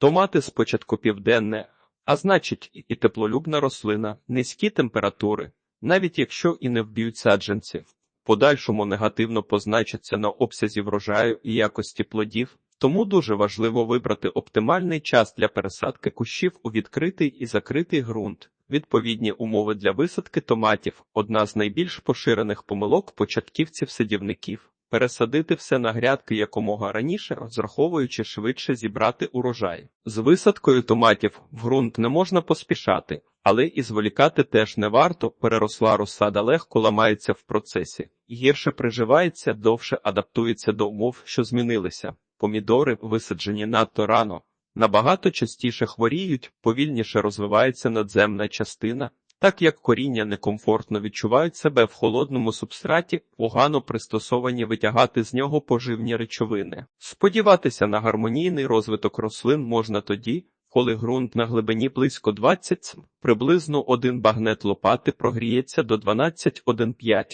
Томати спочатку південне, а значить і теплолюбна рослина, низькі температури, навіть якщо і не вб'ють саджанці, подальшому негативно позначаться на обсязі врожаю і якості плодів, тому дуже важливо вибрати оптимальний час для пересадки кущів у відкритий і закритий ґрунт. Відповідні умови для висадки томатів одна з найбільш поширених помилок початківців-садівників. Пересадити все на грядки якомога раніше, розраховуючи швидше зібрати урожай. З висадкою томатів в ґрунт не можна поспішати, але і зволікати теж не варто. Переросла розсада легко ламається в процесі, гірше приживається, довше адаптується до умов, що змінилися. Помідори, висаджені надто рано, набагато частіше хворіють, повільніше розвивається надземна частина. Так як коріння некомфортно відчувають себе в холодному субстраті, погано пристосовані витягати з нього поживні речовини. Сподіватися на гармонійний розвиток рослин можна тоді, коли ґрунт на глибині близько 20 см, приблизно один багнет лопати прогріється до 12,1,5.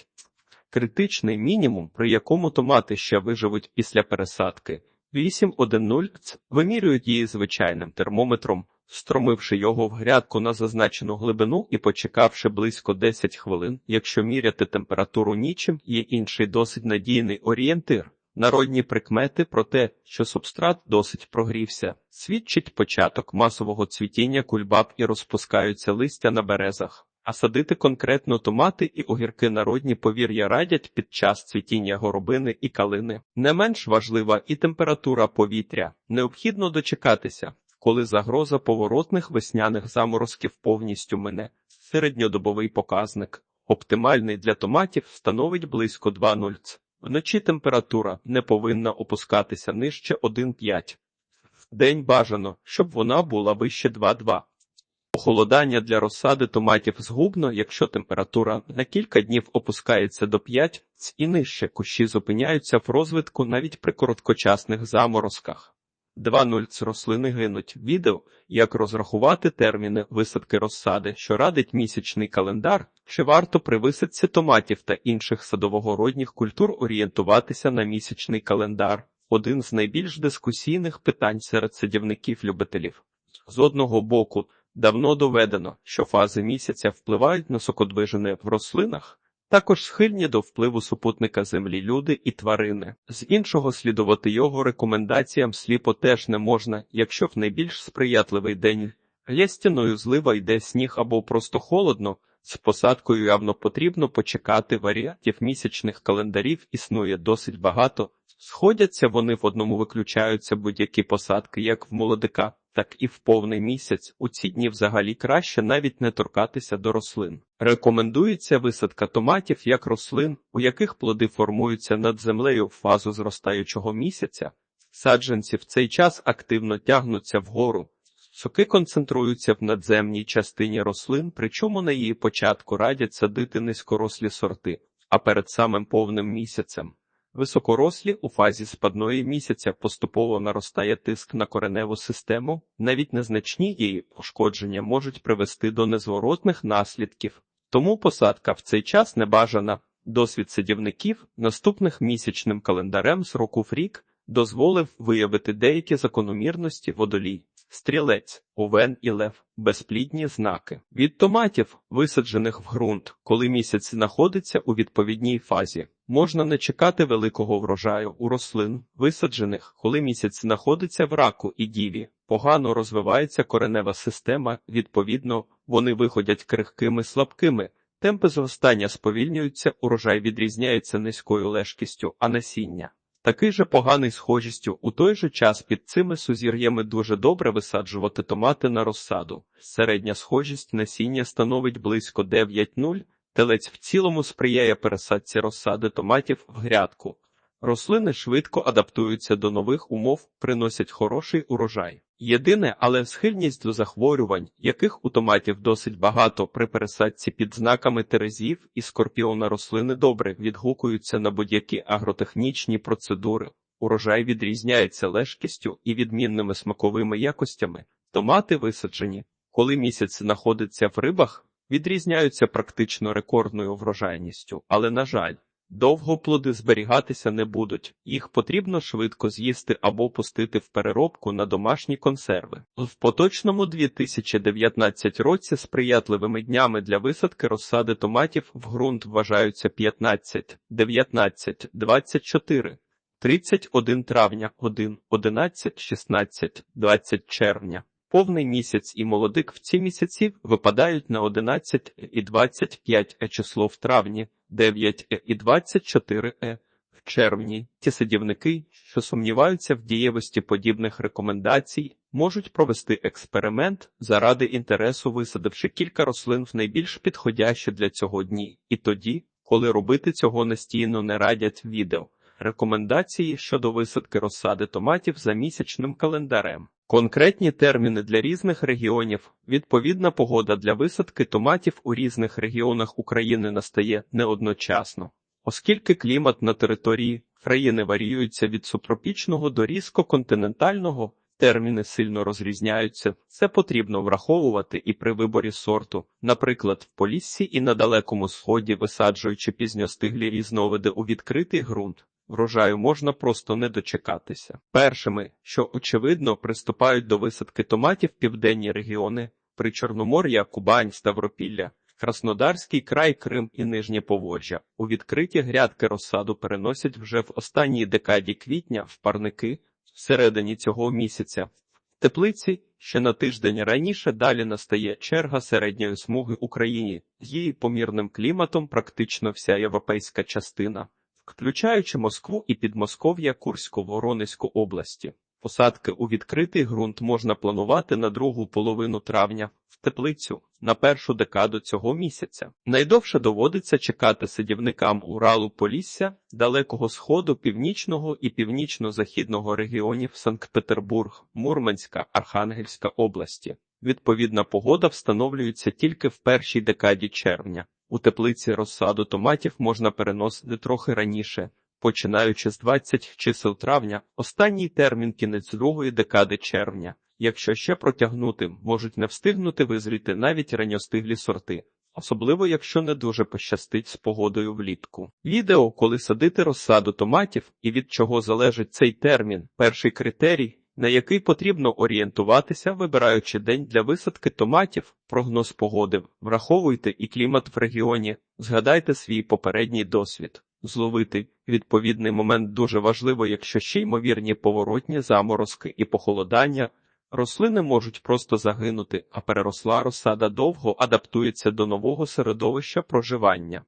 Критичний мінімум, при якому томати ще виживуть після пересадки. 8,1,0 ц. Вимірюють її звичайним термометром, стромивши його в грядку на зазначену глибину і почекавши близько 10 хвилин. Якщо міряти температуру нічим, є інший досить надійний орієнтир. Народні прикмети про те, що субстрат досить прогрівся, свідчить початок масового цвітіння кульбаб і розпускаються листя на березах. А садити конкретно томати і огірки народні повір'я радять під час цвітіння горобини і калини. Не менш важлива і температура повітря. Необхідно дочекатися, коли загроза поворотних весняних заморозків повністю мине. Середньодобовий показник, оптимальний для томатів, становить близько 2,0 ц. Вночі температура не повинна опускатися нижче 1,5. День бажано, щоб вона була вище 2,2. Похолодання для розсади томатів згубно, якщо температура на кілька днів опускається до 5 ц і нижче кущі зупиняються в розвитку навіть при короткочасних заморозках. 2.0 ц рослини гинуть. Відео, як розрахувати терміни висадки розсади, що радить місячний календар, чи варто при висадці томатів та інших садовогородніх культур орієнтуватися на місячний календар. Один з найбільш дискусійних питань серед садівників-любителів. З одного боку, давно доведено, що фази місяця впливають на сокодвижене в рослинах, також схильні до впливу супутника землі люди і тварини. З іншого слідувати його рекомендаціям сліпо теж не можна, якщо в найбільш сприятливий день є злива йде сніг або просто холодно. З посадкою явно потрібно почекати варіантів місячних календарів існує досить багато. Сходяться вони в одному виключаються будь-які посадки, як в молодика, так і в повний місяць. У ці дні взагалі краще навіть не торкатися до рослин. Рекомендується висадка томатів як рослин, у яких плоди формуються над землею в фазу зростаючого місяця. Саджанці в цей час активно тягнуться вгору. Соки концентруються в надземній частині рослин, причому на її початку радять садити низькорослі сорти, а перед самим повним місяцем. Високорослі у фазі спадної місяця поступово наростає тиск на кореневу систему, навіть незначні її пошкодження можуть привести до незворотних наслідків. Тому посадка в цей час не бажана. Досвід садівників наступних місячним календарем з року в рік дозволив виявити деякі закономірності водолій. Стрілець, овен і лев безплідні знаки. Від томатів, висаджених в ґрунт, коли місяць знаходиться у відповідній фазі, можна не чекати великого врожаю у рослин, висаджених, коли місяць знаходиться в раку і діві. Погано розвивається коренева система, відповідно, вони виходять крихкими слабкими. Темпи зростання сповільнюються, урожай відрізняється низькою лежкістю, а насіння. Такий же поганий схожістю у той же час під цими сузір'ями дуже добре висаджувати томати на розсаду. Середня схожість насіння становить близько 9,0, телець в цілому сприяє пересадці розсади томатів в грядку. Рослини швидко адаптуються до нових умов, приносять хороший урожай. Єдине, але схильність до захворювань, яких у томатів досить багато при пересадці під знаками терезів і скорпіона рослини добре відгукуються на будь-які агротехнічні процедури. Урожай відрізняється лежкістю і відмінними смаковими якостями. Томати висаджені, коли місяць знаходиться в рибах, відрізняються практично рекордною врожайністю, але, на жаль, Довго плоди зберігатися не будуть, їх потрібно швидко з'їсти або пустити в переробку на домашні консерви. В поточному 2019 році сприятливими днями для висадки розсади томатів в ґрунт вважаються 15, 19, 24, 31 травня, 1, 11, 16, 20 червня. Повний місяць і молодик в ці місяці випадають на 11 і 25 е число в травні, 9 е і 24 е в червні. Ті садівники, що сумніваються в дієвості подібних рекомендацій, можуть провести експеримент заради інтересу, висадивши кілька рослин в найбільш підходящі для цього дні, і тоді, коли робити цього настійно не радять відео. Рекомендації щодо висадки розсади томатів за місячним календарем. Конкретні терміни для різних регіонів. Відповідна погода для висадки томатів у різних регіонах України настає не одночасно. Оскільки клімат на території країни варіюється від субтропічного до різко-континентального, терміни сильно розрізняються. Це потрібно враховувати і при виборі сорту, наприклад, в Поліссі і на Далекому Сході, висаджуючи пізньостиглі різновиди у відкритий ґрунт. Врожаю можна просто не дочекатися. Першими, що очевидно приступають до висадки томатів південні регіони Причорномор'я, Кубань, Ставропілля, Краснодарський край, Крим і Нижнє Поволжя. У відкриті грядки розсаду переносять вже в останній декаді квітня в парники всередині цього місяця. В теплиці ще на тиждень раніше далі настає черга середньої смуги Україні. З її помірним кліматом практично вся європейська частина включаючи Москву і Підмосков'я Курсько-Воронезьку області. Посадки у відкритий ґрунт можна планувати на другу половину травня в теплицю на першу декаду цього місяця. Найдовше доводиться чекати садівникам Уралу Полісся, Далекого Сходу, Північного і Північно-Західного регіонів Санкт-Петербург, Мурманська, Архангельська області. Відповідна погода встановлюється тільки в першій декаді червня. У теплиці розсаду томатів можна переносити трохи раніше, починаючи з 20 чисел травня, останній термін кінець другої декади червня. Якщо ще протягнути, можуть не встигнути визріти навіть ранньостиглі сорти, особливо якщо не дуже пощастить з погодою влітку. Відео, коли садити розсаду томатів і від чого залежить цей термін, перший критерій на який потрібно орієнтуватися, вибираючи день для висадки томатів, прогноз погоди, враховуйте і клімат в регіоні, згадайте свій попередній досвід. Зловити відповідний момент дуже важливо, якщо ще ймовірні поворотні заморозки і похолодання. Рослини можуть просто загинути, а переросла розсада довго адаптується до нового середовища проживання.